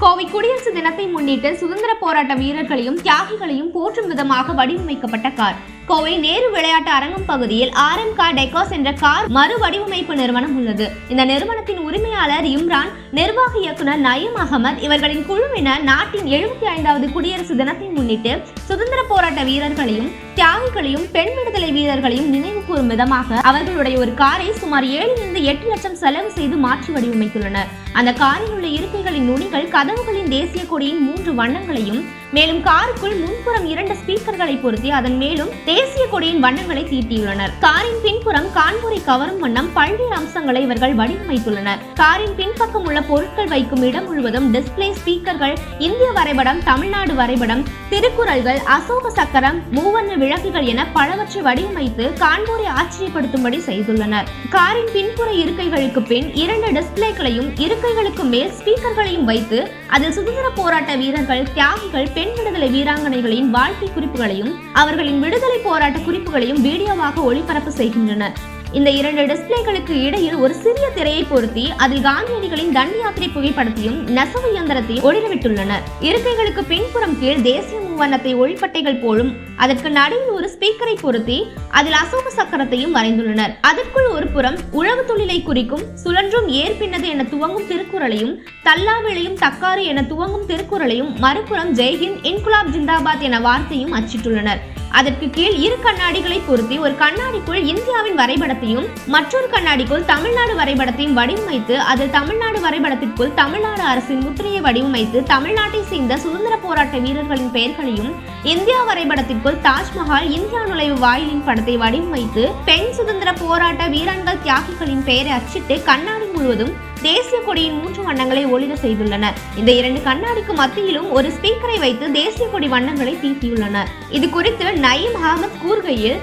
கோவை குடியரசு தினத்தை முன்னிட்டு சுதந்திர போராட்ட வீரர்களையும் தியாகிகளையும் போற்றும் விதமாக வடிவமைக்கப்பட்ட கார். கோவை நேரு விளையாட்டு அரங்கம் பகுதியில் ஆர் எம் கார் டெக்கோஸ் என்ற கார் மறு வடிவமைப்பு நிறுவனம் உள்ளது. இந்த நிறுவனத்தின் உரிமையாளர் இம்ரான் நிர்வாக இயக்குனர் நயீம் அகமது இவர்களின் குழுவினர் நாட்டின் எழுபத்தி ஐந்தாவது குடியரசு தினத்தை முன்னிட்டு சுதந்திர போராட்ட வீரர்களையும் தியாகிகளையும் பெண் விடுதலை வீரர்களையும் நினைவு கூறும் விதமாக அவர்களுடைய ஒரு காரை சுமார் ஏழிலிருந்து எட்டு லட்சம் செலவு செய்து மாற்றி வடிவமைத்துள்ளனர். அந்த காரில் உள்ள இருக்கைகளின் நுனிகள் கதவுகளின் தேசிய கொடியின் மூன்று வண்ணங்களையும் மேலும் காருக்குள் முன்புறம் இரண்டு ஸ்பீக்கர்களை பொருத்தி அதன் மேலும் தேசிய கொடியின் வண்ணங்களை தீட்டியுள்ளனர். காரின் பின்புறம் கான்பூரை கவரும் வண்ணம் பல்வேறு அம்சங்களை இவர்கள் வடிவமைத்துள்ளனர். காரின் பின்பக்கம் உள்ள பொருட்கள் வைக்கும் இடம் முழுவதும் டிஸ்பிளே ஸ்பீக்கர்கள் இந்திய வரைபடம் தமிழ்நாடு வரைபடம் திருக்குறள்கள் அசோக சக்கரம் மூவர்ண விளக்குகள் என பலவற்றை வடிவமைத்து கான்பூரை ஆச்சரியப்படுத்தும்படி செய்துள்ளனர். காரின் பின்புற இருக்கைகளுக்கு பின் இரண்டு டிஸ்பிளேக்களையும் இருக்கைகளுக்கு மேல் ஸ்பீக்கர்களையும் வைத்து அதில் சுதந்திர போராட்ட வீரர்கள் தியாகிகள் பெண் விடுதலை வீராங்கனைகளின் வாழ்க்கை குறிப்புகளையும் அவர்களின் விடுதலை போராட்ட குறிப்புகளையும் வீடியோவாக ஒளிபரப்பு செய்கின்றனர். இந்த இரண்டு டிஸ்பிளேகளுக்கு இடையில் ஒரு சிறிய திரையை பொருத்தி அதில் காந்தியடிகளின் தண்டி யாத்திரை புகைப்படத்தையும் நெசவு இயந்திரத்தையும் ஒளிரவிட்டுள்ளனர். இருக்கைகளுக்கு பின்புறம் கீழ் தேசிய வண்ணத்தை ஒளிப்பட்டைகள் போலும் அதற்கு நடுவில் ஒரு ஸ்பீக்கரை பொருத்தி அதில் அசோக சக்கரத்தையும் வரைந்துள்ளனர். அதற்குள் ஒரு புறம் உழவு தொழிலை குறிக்கும் சுழன்றும் ஏற்பின்னது என துவங்கும் திருக்குறளையும் தல்லாவிளையும் தக்காறு என துவங்கும் திருக்குறளையும் மறுபுறம் ஜெய்ஹிந்த் இன்குலாப் ஜிந்தாபாத் என வார்த்தையும் அச்சிட்டுள்ளனர். அதற்கு கீழ் இரு கண்ணாடிகளை பொருத்தி ஒரு கண்ணாடிக்குள் இந்தியாவின் வரைபடத்தையும் மற்றொரு கண்ணாடிக்குள் தமிழ்நாடு வரைபடத்தையும் வடிவமைத்து அதில் தமிழ்நாடு வரைபடத்திற்குள் தமிழ்நாடு அரசின் முத்திரையை வடிவமைத்து தமிழ்நாட்டை சேர்ந்த சுதந்திர போராட்ட வீரர்களின் பெயர்களையும் இந்தியா வரைபடத்திற்குள் தாஜ்மஹால் இந்தியா நுழைவு வாயிலின் படத்தை வடிவமைத்து பெண் சுதந்திர போராட்ட வீராண்கள் தியாகிகளின் பெயரை அச்சிட்டு கண்ணாடி முழுவதும் தேசிய கொடியின் மூன்று வண்ணங்களை ஒளிர செய்துள்ளனர். இந்த இரண்டு கண்ணாடிக்கு மத்தியிலும் ஒரு ஸ்பீக்கரை வைத்து தேசிய கொடி வண்ணங்களை தீட்டியுள்ளனர். இது குறித்து நயீம் அகமது கூறுகையில்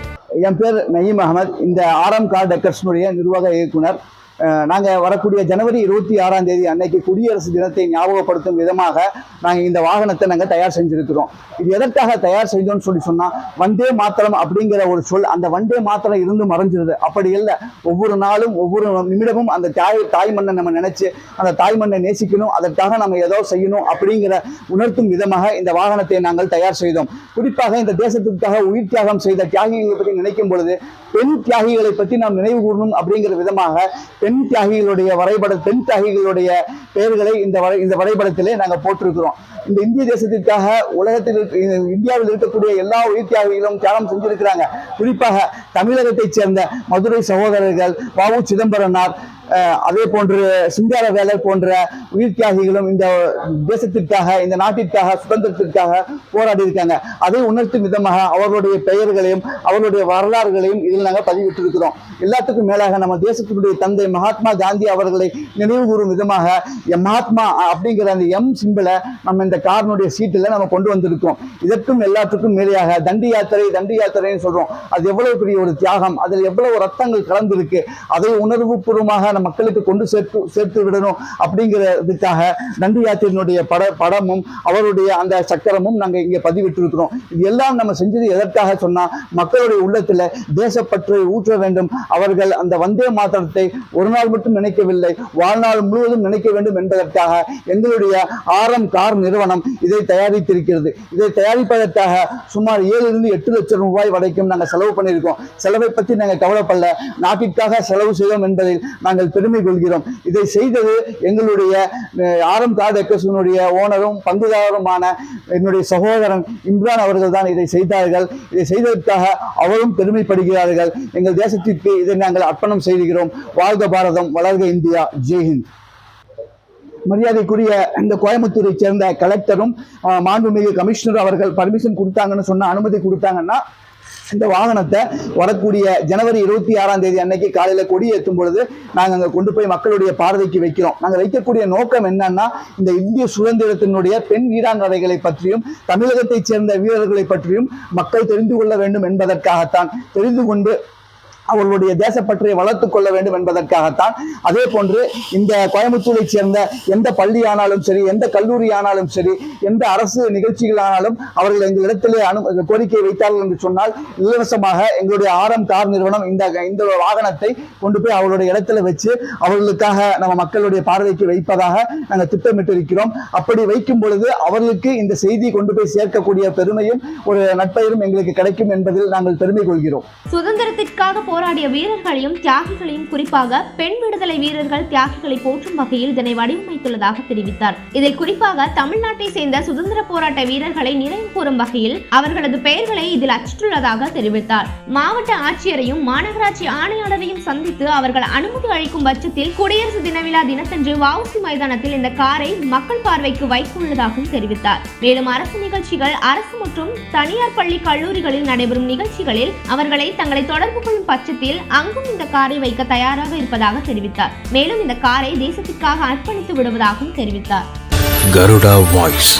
என் பேர் நயீம் அகமது. இந்த ஆரம் கார் டெக்கர்ஸ்னுடைய நிர்வாக இயக்குனர். நாங்கள் வரக்கூடிய ஜனவரி இருபத்தி ஆறாம் தேதி அன்னைக்கு குடியரசு தினத்தை ஞாபகப்படுத்தும் விதமாக நாங்கள் இந்த வாகனத்தை நாங்கள் தயார் செஞ்சுருக்கிறோம். இது எதற்காக தயார் செய்தோம்னு சொல்லி சொன்னால் வந்தே மாத்திரம் அப்படிங்கிற ஒரு சொல் அந்த வந்தே மாத்திரம் இருந்து மறைஞ்சிருது. அப்படி இல்லை. ஒவ்வொரு நாளும் ஒவ்வொரு நிமிடமும் அந்த தாய் தாய் மண்ணை நம்ம நினைச்சு அந்த தாய் மண்ணை நேசிக்கணும் அதற்காக நம்ம ஏதோ செய்யணும் அப்படிங்கிற உணர்த்தும் விதமாக இந்த வாகனத்தை நாங்கள் தயார் செய்தோம். குறிப்பாக இந்த தேசத்திற்காக உயிர் தியாகம் செய்த தியாகிகளை பற்றி நினைக்கும் பொழுது பெண் தியாகிகளை பற்றி நாம் நினைவு கூறணும் அப்படிங்கிற விதமாக பெண் தியாகிகளுடைய வரைபட பெண் தியாகிகளுடைய பெயர்களை இந்த வரை இந்த வரைபடத்திலே நாங்கள் போட்டிருக்கிறோம். இந்த இந்திய தேசத்திற்காக உலகத்தில் இந்தியாவில் இருக்கக்கூடிய எல்லா உயிர் தியாகிகளும் தியாகம் செஞ்சிருக்கிறாங்க. குறிப்பாக தமிழகத்தைச் சேர்ந்த மதுரை சகோதரர்கள் பாபு சிதம்பரனார் அதே போன்று சிங்கார வேலர் போன்ற உயிர் தியாகிகளும் இந்த தேசத்திற்காக இந்த நாட்டிற்காக சுதந்திரத்திற்காக போராடி இருக்காங்க அதை உணர்த்தும் விதமாக அவர்களுடைய பெயர்களையும் அவர்களுடைய வரலாறுகளையும் இதில் நாங்கள் பதிவிட்டிருக்கிறோம். எல்லாத்துக்கும் மேலாக நம்ம தேசத்தினுடைய தந்தை மகாத்மா காந்தி அவர்களை நினைவு கூறும் விதமாக எம் மகாத்மா அப்படிங்கிற அந்த எம் சிம்பிளை நம்ம இந்த காரனுடைய சீட்டில் நம்ம கொண்டு வந்திருக்கோம். இதற்கும் எல்லாத்துக்கும் மேலேயாக தண்டி யாத்திரை தண்டி யாத்திரைன்னு சொல்றோம். அது எவ்வளவு பெரிய ஒரு தியாகம் அதில் எவ்வளவு ரத்தங்கள் கலந்திருக்கு அதை உணர்வுபூர்வமாக நம்ம மக்களுக்கு கொண்டு சேர்த்து சேர்த்து விடணும் அப்படிங்கிறதுக்காக தண்டி யாத்திரையினுடைய பட படமும் அவருடைய அந்த சக்கரமும் நாங்கள் இங்கே பதிவிட்டிருக்கிறோம். இது எல்லாம் நம்ம செஞ்சது எதற்காக சொன்னால் மக்களுடைய உள்ளத்தில் தேசப்பற்றை ஊற்ற வேண்டும். அவர்கள் அந்த வந்தே மாத்திரத்தை ஒரு நாள் மட்டும் நினைக்கவில்லை வாழ்நாள் முழுவதும் நினைக்க வேண்டும் என்பதற்காக எங்களுடைய ஆரம் கார் நிறுவனம் இதை தயாரித்திருக்கிறது. இதை தயாரிப்பதற்காக சுமார் ஏழிலிருந்து எட்டு லட்சம் ரூபாய் வரைக்கும் நாங்கள் செலவு பண்ணியிருக்கோம். செலவை பற்றி நாங்கள் கவலைப்படல. நாட்டிற்காக செலவு செய்தோம் என்பதில் நாங்கள் பெருமை கொள்கிறோம். இதை செய்தது எங்களுடைய ஆரம் கார் ஓனரும் பங்குதாரருமான என்னுடைய சகோதரன் இம்ரான் அவர்கள் தான் இதை செய்தார்கள். இதை செய்ததற்காக அவரும் பெருமைப்படுகிறார்கள். எங்கள் தேசத்திற்கு இதை நாங்கள் அர்ப்பணம் செய்கிறோம். வாழ்க பாரதம் வளர்க இந்தியா ஜெய்ஹிந்த் மரியாதைக்குரிய இந்த கோயம்புத்தூரை சேர்ந்த கலெக்டரும் மாண்புமிகு கமிஷனர் அவர்கள் பர்மிஷன் கொடுத்தாங்கன்னு சொன்ன அனுமதி கொடுத்தாங்கன்னா இந்த வாகனத்தை வரக்கூடிய ஜனவரி இருபத்தி ஆறாம் தேதி அன்னைக்கு காலையில கொடி ஏற்றும் பொழுது நாங்கள் அங்கே கொண்டு போய் மக்களுடைய பார்வைக்கு வைக்கிறோம். நாங்கள் வைக்கக்கூடிய நோக்கம் என்னன்னா இந்த இந்திய சுதந்திரத்தினுடைய பெண் வீராங்கனைகளை பற்றியும் தமிழகத்தைச் சேர்ந்த வீரர்களை பற்றியும் மக்கள் தெரிந்து கொள்ள வேண்டும் என்பதற்காகத்தான் தெரிந்து கொண்டு அவர்களுடைய தேசப்பற்றை வளர்த்துக் கொள்ள வேண்டும் என்பதற்காகத்தான். அதே போன்று இந்த கோயம்புத்தூரை சேர்ந்த எந்த பள்ளி ஆனாலும் சரி எந்த கல்லூரி ஆனாலும் சரி எந்த அரசு நிகழ்ச்சிகள் ஆனாலும் அவர்கள் எங்களிடத்திலே அனு கோரிக்கை வைத்தார்கள் என்று சொன்னால் இலவசமாக எங்களுடைய ஆரம் கார் நிறுவனம் இந்த இந்த வாகனத்தை கொண்டு போய் அவர்களுடைய இடத்துல வச்சு அவர்களுக்காக நம்ம மக்களுடைய பார்வைக்கு வைப்பதாக நாங்கள் திட்டமிட்டிருக்கிறோம். அப்படி வைக்கும் பொழுது அவர்களுக்கு இந்த செய்தி கொண்டு போய் சேர்க்கக்கூடிய பெருமையும் ஒரு நட்பெயரும் எங்களுக்கு கிடைக்கும் என்பதில் நாங்கள் பெருமை கொள்கிறோம். சுதந்திரத்திற்காக போராடிய வீரர்களையும் தியாகிகளையும் குறிப்பாக பெண் விடுதலை வீரர்கள் தியாகிகளை போற்றும் வகையில் இதனை வடிவமைத்துள்ளதாக தெரிவித்தார். இதில் குறிப்பாக தமிழ்நாட்டை சேர்ந்த சுதந்திர போராட்ட வீரர்களை நினைவு கூறும் வகையில் அவர்களது பெயர்களை இதில் அச்சிட்டுள்ளதாக தெரிவித்தார். மாவட்ட ஆட்சியரையும் மாநகராட்சி ஆணையாளரையும் சந்தித்து அவர்கள் அனுமதி அளிக்கும் பட்சத்தில் குடியரசு தின விழா தினத்தன்று வஉசி மைதானத்தில் இந்த காரை மக்கள் பார்வைக்கு வைக்கவுள்ளதாகவும் தெரிவித்தார். மேலும் அரசு நிகழ்ச்சிகள் அரசு மற்றும் தனியார் பள்ளி கல்லூரிகளில் நடைபெறும் நிகழ்ச்சிகளில் அவர்களை தங்களை தொடர்பு கொள்ளும் பட்சத்தில் அங்கும் இந்த காரை வைக்க தயாராக இருப்பதாக தெரிவித்தார். மேலும் இந்த காரை தேசத்திற்காக அர்ப்பணித்து விடுவதாகவும் தெரிவித்தார். கருடா வாய்ஸ்.